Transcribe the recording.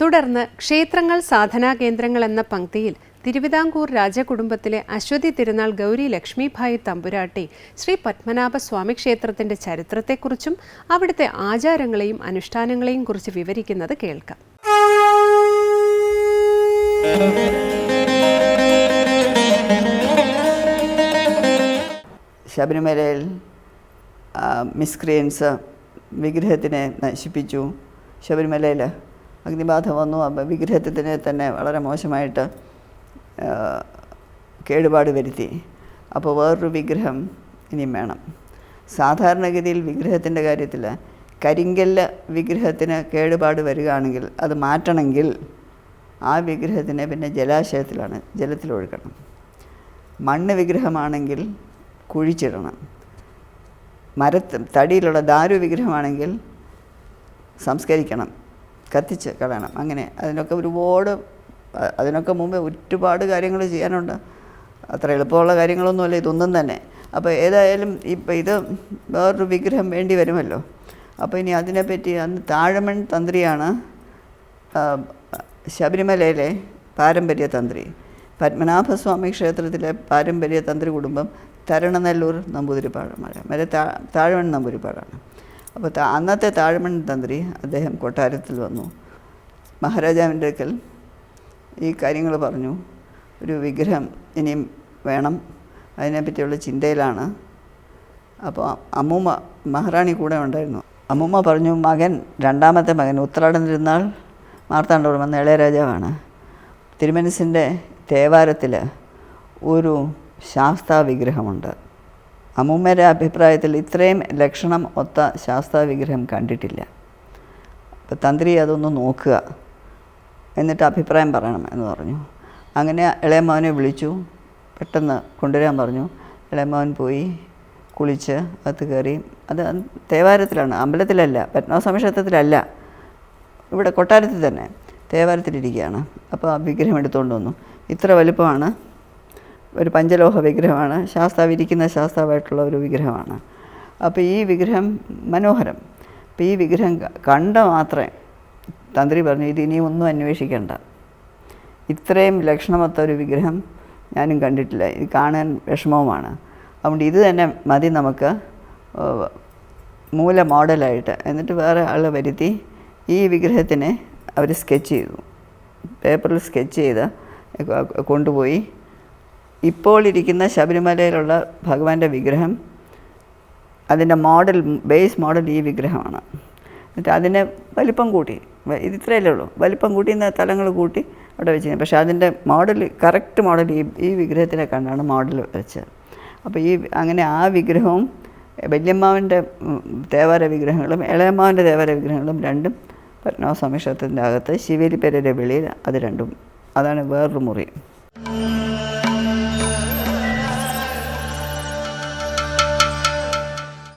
തുടർന്ന് ക്ഷേത്രങ്ങൾ സാധനാ കേന്ദ്രങ്ങൾ എന്ന പങ്ക്തിയിൽ തിരുവിതാംകൂർ രാജകുടുംബത്തിലെ അശ്വതി തിരുനാൾ ഗൗരി ലക്ഷ്മിഭായി തമ്പുരാട്ടി ശ്രീ പത്മനാഭ സ്വാമി ക്ഷേത്രത്തിന്റെ ചരിത്രത്തെക്കുറിച്ചും അവിടുത്തെ ആചാരങ്ങളെയും അനുഷ്ഠാനങ്ങളെയും കുറിച്ച് വിവരിക്കുന്നത് കേൾക്കാം. ശബരിമലയിൽ മിസ്ക്രിയൻസ് വിഗ്രഹത്തിനെ നശിപ്പിച്ചു. ശബരിമലയിൽ അഗ്നിബാധ വന്നു. വിഗ്രഹത്തിന് തന്നെ വളരെ മോശമായിട്ട് കേടുപാട് വരുത്തി. അപ്പോൾ വേറൊരു വിഗ്രഹം ഇനിയും വേണം. സാധാരണഗതിയിൽ വിഗ്രഹത്തിന്റെ കാര്യത്തിൽ കരിങ്കല്ല് വിഗ്രഹത്തിന് കേടുപാട് വരികയാണെങ്കിൽ അത് മാറ്റണമെങ്കിൽ ആ വിഗ്രഹത്തിനെ പിന്നെ ജലാശയത്തിലാണ് ജലത്തിലൊഴുക്കണം മണ്ണ് വിഗ്രഹമാണെങ്കിൽ കുഴിച്ചിടണം. മരത്ത് തടിയിലുള്ള ദാരു വിഗ്രഹമാണെങ്കിൽ സംസ്കരിക്കണം. കത്തിച്ച് കളയണം അങ്ങനെ അതിനൊക്കെ ഒരുപാട് അതിനൊക്കെ മുമ്പേ ഒരുപാട് കാര്യങ്ങൾ ചെയ്യാനുണ്ട്. അത്ര എളുപ്പമുള്ള കാര്യങ്ങളൊന്നുമല്ല ഇതൊന്നും തന്നെ. അപ്പോൾ ഏതായാലും ഇപ്പം ഇത് വേറൊരു വിഗ്രഹം വേണ്ടി വരുമല്ലോ. അപ്പോൾ ഇനി അതിനെപ്പറ്റി അന്ന് താഴമൺ തന്ത്രിയാണ് ശബരിമലയിലെ പാരമ്പര്യ തന്ത്രി. പത്മനാഭസ്വാമി ക്ഷേത്രത്തിലെ പാരമ്പര്യ തന്ത്രി കുടുംബം തരണനെല്ലൂർ നമ്പൂതിരിപ്പാടമാണ് വരെ താ താഴമൺ നമ്പൂതിരിപ്പാടാണ് അപ്പോൾ അന്നത്തെ താഴ്മൺ തന്ത്രി അദ്ദേഹം കൊട്ടാരത്തിൽ വന്നു. മഹാരാജാവിന്റെ അടുക്കൽ ഈ കാര്യങ്ങൾ പറഞ്ഞു. ഒരു വിഗ്രഹം ഇനിയും വേണം. അതിനെപ്പറ്റിയുള്ള ചിന്തയിലാണ്. അപ്പോൾ അമ്മൂമ്മ മഹാറാണി കൂടെ ഉണ്ടായിരുന്നു. അമ്മൂമ്മ പറഞ്ഞു മകൻ രണ്ടാമത്തെ മകൻ ഉത്രാടം തിരുനാൾ മാർത്താണ്ഡവർമ്മ എന്ന ഇളയരാജാവാണ് തിരുമനസിന്റെ തേവാരത്തിൽ ഒരു ശാസ്താ വിഗ്രഹമുണ്ട് അമ്മൂമ്മയുടെ അഭിപ്രായത്തിൽ ഇത്രയും ലക്ഷണം ഒത്ത ശാസ്താ വിഗ്രഹം കണ്ടിട്ടില്ല. അപ്പോൾ തന്ത്രി അതൊന്ന് നോക്കുക. എന്നിട്ട് അഭിപ്രായം പറയണം എന്ന് പറഞ്ഞു. അങ്ങനെ ഇളയമോനെ വിളിച്ചു. പെട്ടെന്ന് കൊണ്ടുവരാൻ പറഞ്ഞു. ഇളയമോൻ പോയി കുളിച്ച് അകത്ത് കയറി. അത് തേവാരത്തിലാണ്. അമ്പലത്തിലല്ല പത്മനാഭസ്വാമി ക്ഷേത്രത്തിലല്ല ഇവിടെ കൊട്ടാരത്തിൽ തന്നെ തേവാരത്തിലിരിക്കുകയാണ്. അപ്പോൾ ആ വിഗ്രഹം എടുത്തുകൊണ്ട് വന്നു. ഇത്ര വലുപ്പമാണ്. ഒരു പഞ്ചലോഹ വിഗ്രഹമാണ്. ശാസ്താവ് ഇരിക്കുന്ന ശാസ്താവായിട്ടുള്ള ഒരു വിഗ്രഹമാണ്. അപ്പോൾ ഈ വിഗ്രഹം മനോഹരം. അപ്പോൾ ഈ വിഗ്രഹം കണ്ട മാത്രമേ തന്ത്രി പറഞ്ഞു ഇത് ഇനിയും ഒന്നും അന്വേഷിക്കേണ്ട. ഇത്രയും ലക്ഷണമൊത്ത ഒരു വിഗ്രഹം ഞാനും കണ്ടിട്ടില്ല. ഇത് കാണാൻ വിഷമവുമാണ്. അതുകൊണ്ട് ഇത് തന്നെ മതി നമുക്ക് മൂല മോഡലായിട്ട്. എന്നിട്ട് വേറെ ആൾ വരുത്തി ഈ വിഗ്രഹത്തിനെ അവർ സ്കെച്ച് ചെയ്തു. പേപ്പറിൽ സ്കെച്ച് ചെയ്ത് കൊണ്ടുപോയി ഇപ്പോൾ ഇരിക്കുന്ന ശബരിമലയിലുള്ള ഭഗവാന്റെ വിഗ്രഹം അതിന്റെ മോഡൽ ബേസ് മോഡൽ ഈ വിഗ്രഹമാണ്. എന്നിട്ട് അതിനെ വലിപ്പം കൂട്ടി ഇത് ഇത്രയല്ലേ ഉള്ളൂ. വലിപ്പം കൂട്ടി എന്ന തലങ്ങൾ കൂട്ടി അവിടെ വെച്ചിരുന്നു പക്ഷേ അതിന്റെ മോഡൽ കറക്റ്റ് മോഡൽ ഈ ഈ വിഗ്രഹത്തിനെ കണ്ടാണ് മോഡൽ വെച്ചത്. അപ്പോൾ ഈ അങ്ങനെ ആ വിഗ്രഹവും വല്യമ്മാവിന്റെ ദേവാര വിഗ്രഹങ്ങളും ഇളയമ്മാവിന്റെ ദേവാര വിഗ്രഹങ്ങളും രണ്ടും പത്മനാഭസ്വാമി ക്ഷേത്രത്തിന്റെ അകത്ത് ശിവേലിപ്പേരയുടെ വെളിയിൽ അത് രണ്ടും അതാണ് വേറൊരു മുറി.